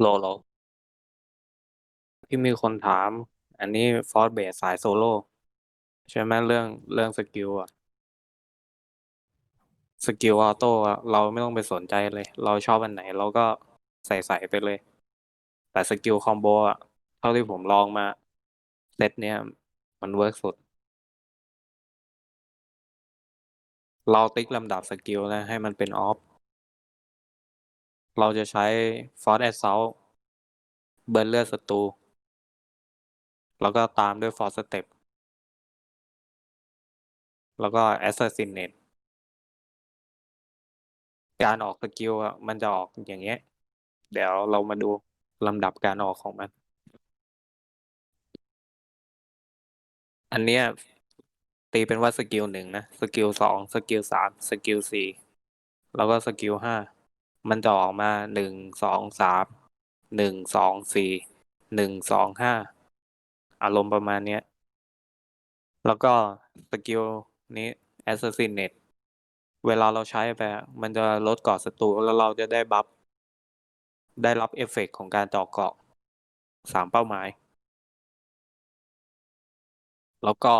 โลโลที่มีคนถาม อันนี้ฟอร์สเบสสายโซโล่ใช่ไหมเรื่องเรื่องสกิลอะสกิลออโต้อะเราไม่ต้องไปสนใจเลย เราชอบอันไหน เราก็ใส่ใส่ไปเลย แต่สกิลคอมโบอะเท่าที่ผมลองมาเซตเนี้ยมันเวิร์กสุด เราติ๊กลำดับสกิลนะ ให้มันเป็นออฟเราจะใช้ฟอร์ e แอดเซล เบิร์นเลือดศัตรู แล้วก็ตามด้วยฟอร์สเต็ปแล้วก็แอสซัสซินเนตการออกสกิลอะมันจะออกอย่างเงี้ย เดี๋ยวเรามาดูลำดับการออกของมัน อันเนี้ยตีเป็นว่าสกิลหนึ่งนะ สกิลสองสกิลสามสกิลสี่แล้วก็สกิลห้ามันจะออกมาหนึ่งสองสาม หนึ่งสองสี่หนึ่งสองห้าอารมณ์ประมาณเนี้ย แล้วก็สกิลนี้ Assassinate เวลาเราใช้ไป มันจะลดเกาะศัตรูแล้วเราจะได้บัฟได้รับเอฟเฟกต์ของการเจาะเกาะสามเป้าหมาย แล้วก็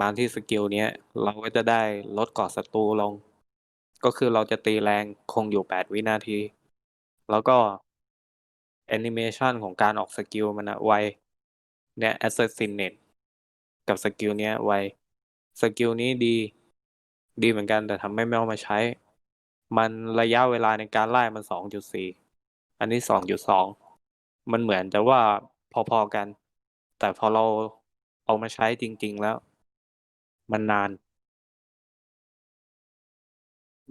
มาที่สกิลเนี้ย เราก็จะได้ลดเกาะศัตรูลง ก็คือเราจะตีแรงคงอยู่แปดวินาที แล้วก็แอนิเมชันของการออกสกิลมันอะไวเนี่ย Assassinate กับสกิลเนี้ยไวสกิลนี้ดี ดีเหมือนกันแต่ทำไม่ไม่เอามาใช้ มันระยะเวลาในการไล่มันสองจุดสี่อันนี้สองจุดสองมันเหมือนจะว่าพอๆกัน แต่พอเราเอามาใช้จริง ๆแล้ว มันนาน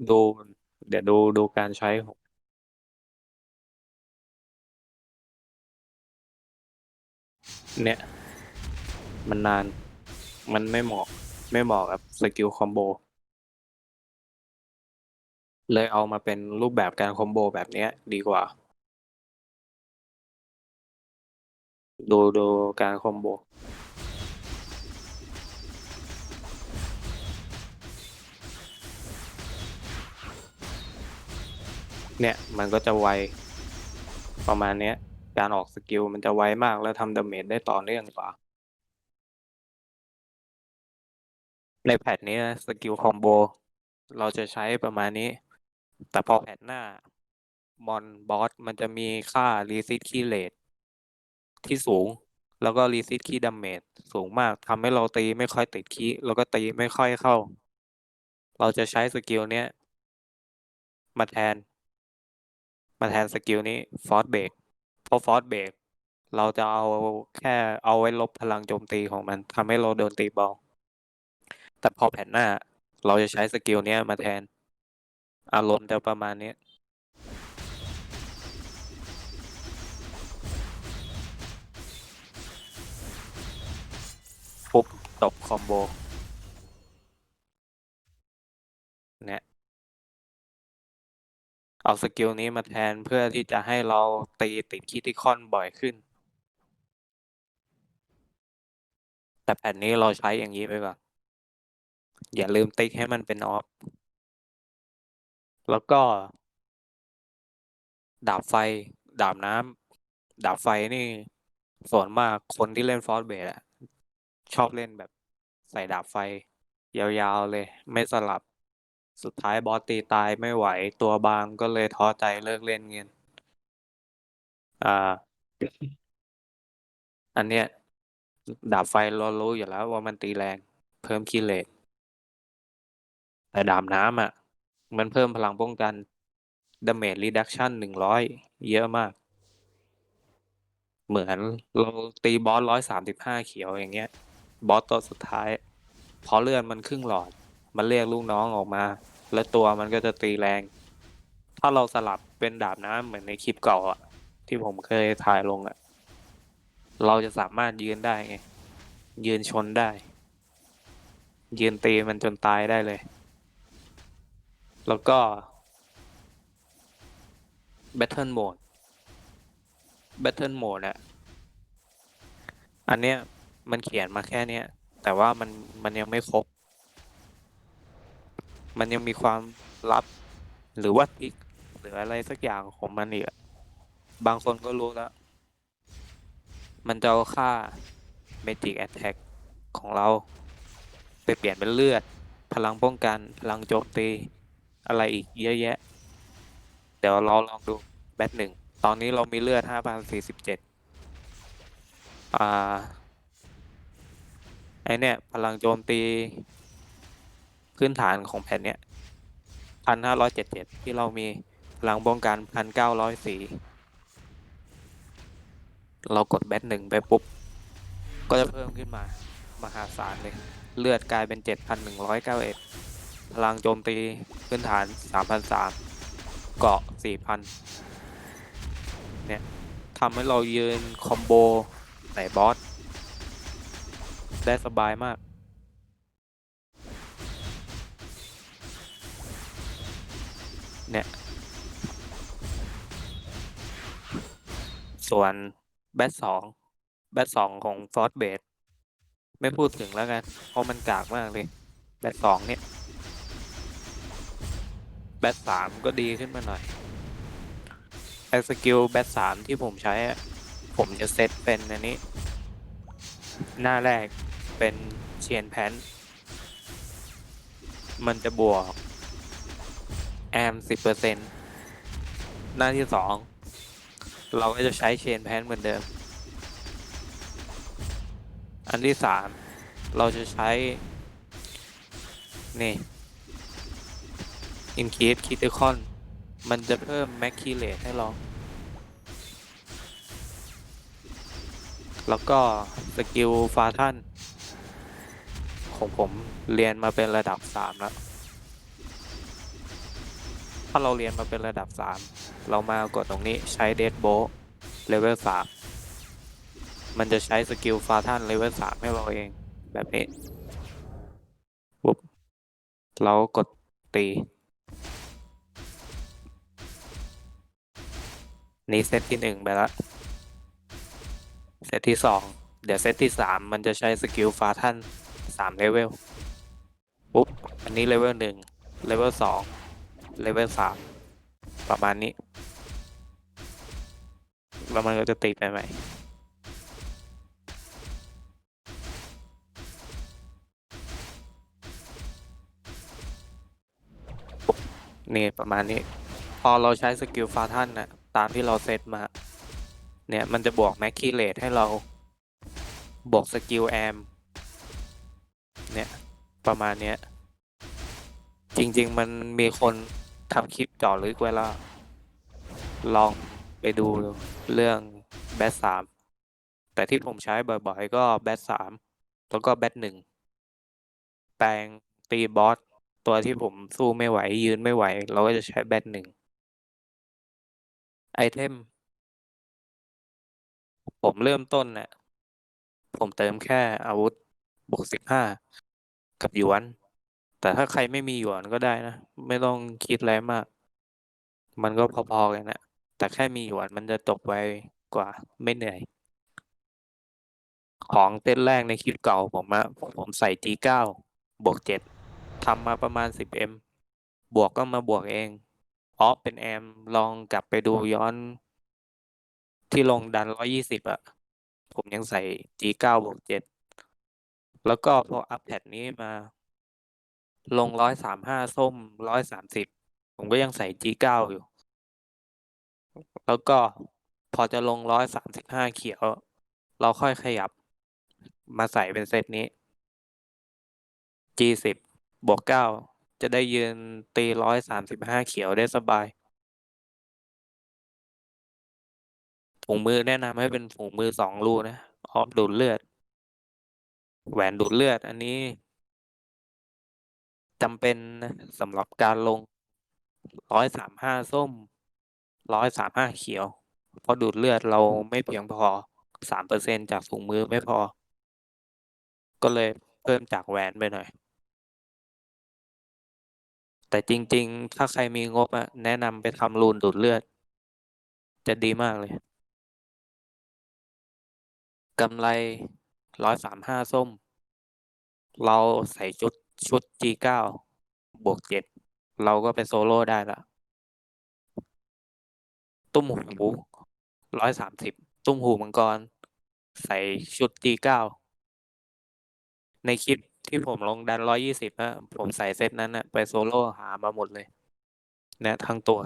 ดู เดี๋ยวดูดูการใช้ของ เนี่ย มันนาน มันไม่เหมาะ ไม่เหมาะกับสกิลคอมโบ เลยเอามาเป็นรูปแบบการคอมโบแบบเนี้ย ดีกว่า ดูดูการคอมโบเนี่ย มันก็จะไวประมาณเนี้ย การออกสกิลมันจะไวมากแล้วทำดาเมจได้ต่อเนื่องกว่า ในแพทนี้สกิลคอมโบ เราจะใช้ประมาณนี้ แต่พอแพทหน้ามอนบอสมันจะมีค่ารีซิตคีเลตที่สูง แล้วก็รีซิตคีดาเมจสูงมากทำให้เราตีไม่ค่อยติดคีแล้วก็ตีไม่ค่อยเข้า เราจะใช้สกิลเนี้ยมาแทน มาแทนสกิลนี้ฟอร์สเบรก พราะฟอร์สเบรกเราจะเอาแค่เอาไว้ลบพลังโจมตีของมันทำให้เราโดนตีเบาแต่พอแผ่นหน้า เราจะใช้สกิลเนี้ยมาแทน อารมณ์จะประมาณนี้ปุ๊บตบคอมโบ เอาสกิลนี้มาแทนเพื่อที่จะให้เราตีติดคิติคอนบ่อยขึ้น แต่แผ่นนี้เราใช้อย่างนี้ไปก่อนอย่าลืมติ๊กให้มันเป็นออฟ แล้วก็ ดาบไฟ ดาบน้ำดาบไฟนี่ส่วนมากคนที่เล่นฟอร์สเบสอะชอบเล่นแบบใส่ดาบไฟ ยาวๆเลย ไม่สลับ สุดท้ายบอสตีตายไม่ไหวตัวบางก็เลยท้อใจเลิกเล่นเงินอ่า อันเนี้ยดาบไฟเรารู้อยู่แล้วว่ามันตีแรง เพิ่มคีเลตแต่ดาบน้ำอะ มันเพิ่มพลังป้องกัน damage reduction หนึ่งร้อยเยอะมาก เหมือนเราตีบอสร้อยสามสิบห้าเขียวอย่างเงี้ย บอสตัวสุดท้าย พอเลื่อนมันครึ่งหลอด มันเรียกลูกน้องออกมา แล้วตัวมันก็จะตีแรง ถ้าเราสลับเป็นดาบน้ำเหมือนในคลิปเก่าอะที่ผมเคยถ่ายลงอะเราจะสามารถยืนได้ไง ยืนชนได้ ยืนตีมันจนตายได้เลย แล้วก็ Battle Mode Battle Mode อะอันเนี้ยมันเขียนมาแค่เนี้ยแต่ว่ามันมันยังไม่ครบ มันยังมีความลับ หรือว่าทิกหรืออะไรสักอย่างของมันอีกอะบางคนก็รู้แล้ว มันจะเอาค่า Magic Attack ของเรา ไปเปลี่ยนเป็นเลือด พลังป้องกัน พลังโจมตี อะไรอีกเยอะแยะ เดี๋ยวเราลองดูแบทหนึ่ง ตอนนี้เรามีเลือด 5,047 อ่า ไอเนี่ย พลังโจมตี พื้นฐานของแผ่นเนี้ย1,577ที่เรามีพลังป้องกัน1,904เรากดแบทหนึ่งไปปุ๊บ ก็จะเพิ่มขึ้นมา มหาศาลเลย เลือดกลายเป็น 7,191 พลังโจมตีพื้นฐาน 3,003 เกาะ 4,000 เนี่ยทำให้เรายืนคอมโบไหนบอส ได้สบายมาก เนี่ยส่วนแบทสองแบทสองของฟอสเบดไม่พูดถึงแล้วกัน เพราะมันกากมากเลย แบทสองเนี่ย แบทสามก็ดีขึ้นมาหน่อยไอสกิลแบทสามที่ผมใช้ ผมจะเซตเป็นอันนี้ หน้าแรกเป็นเชียนแพนมันจะบวก แอมสิบเปอร์เซ็นหน้าที่สอง เราก็จะใช้เชนแพนเหมือนเดิม อันที่สามเราจะใช้ นี่ Increase Critical มันจะเพิ่ม Max Key Rate ให้เรา แล้วก็สกิลฟาทันของผมเรียนมาเป็นระดับสามแล้ว ถ้าเราเรียนมาเป็นระดับสามเรามากดตรงนี้ใช้เดดโบเลเวลสามมันจะใช้สกิลฟาทันเลเวลสามให้เราเองแบบนี้ปุ๊บเรากดตีนี่เซตที่หนึ่งไปแล้วเซตที่สองเดี๋ยวเซตที่สามมันจะใช้สกิลฟาทันสามเลเวลปุ๊บอันนี้เลเวลหนึ่งเลเวลสอง เลเวลสามประมาณนี้ แล้วมันก็จะติดไปใหม่นี่ประมาณนี้ พอเราใช้สกิลฟาทันนะตามที่เราเซตมา เนี่ย มันจะบวกแม็กคีเลตให้เรา บวกสกิลแอม เนี่ย ประมาณเนี้ย จริง ๆ มันมีคน ทำคลิปเจาะลึกไว้แล้ว ลองไปดูเรื่องแบทสามแต่ที่ผมใช้บ่อยๆ ก็แบทสามแล้วก็แบทหนึ่งแปลงตีบอสตัวที่ผมสู้ไม่ไหว ยืนไม่ไหว เราก็จะใช้แบทหนึ่งไอเทม ผมเริ่มต้นเน่ะผมเติมแค่อาวุธบวกสิบห้ากับหยวน แต่ถ้าใครไม่มีหยวนก็ได้นะ ไม่ต้องคิดอะไรมาก มันก็พอๆกันนะแต่แค่มีหยวนมันจะจบไวกว่าไม่เหนื่อย ของเต้นแรกในคลิปเก่าผมอะผมใส่ G9 บวกเจ็ดทำมาประมาณ 10M บวกก็มาบวกเองออฟเป็นแอมลองกลับไปดูย้อน ที่ลงดัน 120อะผมยังใส่ G9 บวกเจ็ดแล้วก็พออัพแพทนี้มา ลง135ส้ม130ผมก็ยังใส่ G9 อยู่ แล้วก็พอจะลง135เขียว เราค่อยขยับ มาใส่เป็นเซตนี้ G10 บวก9จะได้ยืนตี135เขียวได้สบายถุงมือแนะนำให้เป็นถุงมือสองรูนะออฟดูดเลือด แหวนดูดเลือด อันนี้ จำเป็นสำหรับการลง135ส้ม135เขียว เพราะดูดเลือดเราไม่เพียงพอ3%จากถุงมือไม่พอ ก็เลยเพิ่มจากแหวนไปหน่อย แต่จริง ๆ ถ้าใครมีงบอะแนะนำไปทำรูนดูดเลือด จะดีมากเลยกำไรร้อยสามห้าส้ม เราใส่ชุด ชุด G9 บวกเจ็ดเราก็ไปโซโล่ได้ละ ตุ้มหูร้อยสามสิบตุ้มหูมังกร ใส่ชุดตีเก้าในคลิปที่ผมลงดันร้อยี่สิบอะผมใส่เซตนั้นอะไปโซโล่หามาหมดเลย นะ ทั้งตัว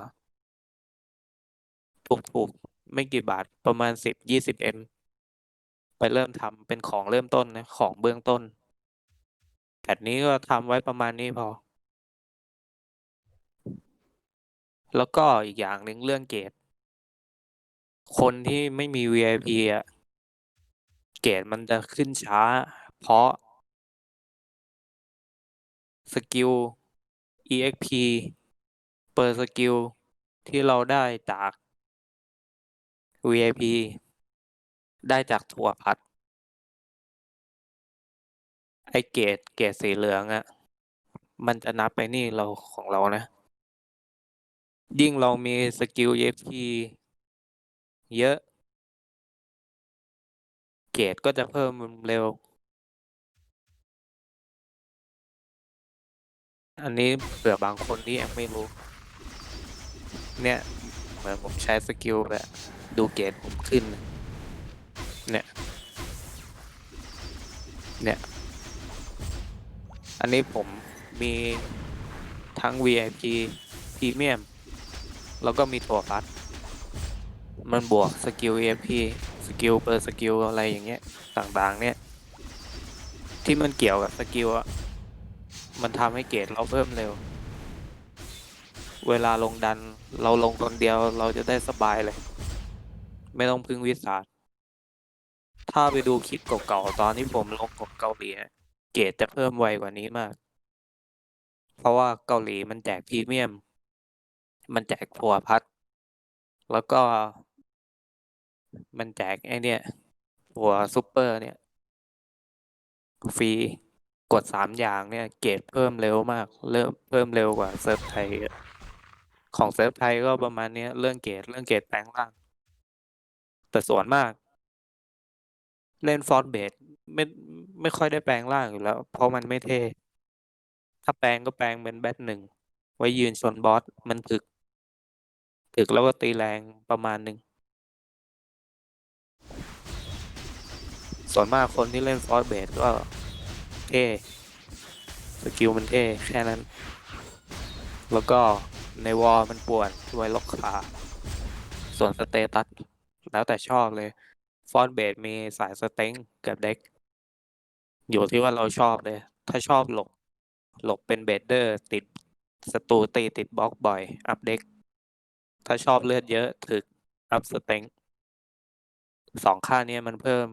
ถูกๆไม่กี่บาทประมาณสิบยี่สิบเอ็มไปเริ่มทำเป็นของเริ่มต้นนะ ของเบื้องต้น พทนี้ก็ทำไว้ประมาณนี้พอ แล้วก็อีกอย่างหนึ่งเรื่องเกรดคนที่ไม่มี VIP อะ เกรดมันจะขึ้นช้า เพราะ สกิล EXP เปิดสกิล ที่เราได้จาก VIP ได้จากถั่วพัด ไอเกรดเกรดสีเหลืองอะ่ะ มันจะนับไปนี่เราของเรานะ ยิ่งเรามีสกิล EXP เยอะ เกรดก็จะเพิ่มเร็ว อันนี้เผื่อบางคนที่ยังไม่รู้ เนี่ยเหมือนผมใช้สกิลแบบดูเกรดผมขึ้น เนี่ย เนี่ย อันนี้ผมมีทั้ง VIP พรีเมียมแล้วก็มีถั่วพัด มันบวกสกิล EFP สกิลเปอร์สกิลอะไรอย่างเงี้ยต่างๆ เนี่ย ที่มันเกี่ยวกับสกิลอะมันทำให้เกรดเราเพิ่มเร็ว เวลาลงดันเราลงคนเดียวเราจะได้สบายเลย ไม่ต้องพึ่งวิสาถ้าไปดูคลิปเก่าๆ ตอนที่ผมลงของเกาหลี เกรดจะเพิ่มไวกว่านี้มาก เพราะว่าเกาหลีมันแจกพรีเมียม มันแจกผัวพัด แล้วก็ มันแจกไอเนี่ยหัวซูเปอร์เนี่ย ฟรีกดสามอย่างเนี่ย เกรดเพิ่มเร็วมาก เริ่มเพิ่มเร็วกว่าเซิร์ฟไทย ของเซิร์ฟไทยก็ประมาณเนี้ยเรื่องเกรดเรื่องเกรดแปลงร่าง แต่ส่วนมาก เล่นฟอร์สเบด ไม่ไม่ค่อยได้แปลงร่างอยู่แล้ว เพราะมันไม่เท่ ถ้าแปลงก็แปลงเป็นแบทหนึ่ง ไว้ยืนชนบอสมันถึก ถึกแล้วก็ตีแรงประมาณหนึ่ง ส่วนมากคนที่เล่นฟอร์สเบดก็เท่สกิลมันเท่แค่นั้น แล้วก็ในวอลมันป่วนไว้ล็อกขา ส่วนสเตตัส แล้วแต่ชอบเลย ฟอร์สเบดมีสายสเต็งกับเด็ก อยู่ที่ว่าเราชอบเลย ถ้าชอบหลบ หลบเป็นเบดเดอร์ ติดศัตรูตีติดบล็อกบ่อย อัพเด็ก ถ้าชอบเลือดเยอะถึก อัพสเต็งสองค่านี้มันเพิ่ม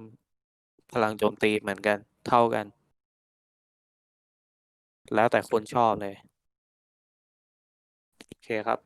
พลังโจมตีเหมือนกัน เท่ากัน แล้วแต่คนชอบเลย โอเคครับ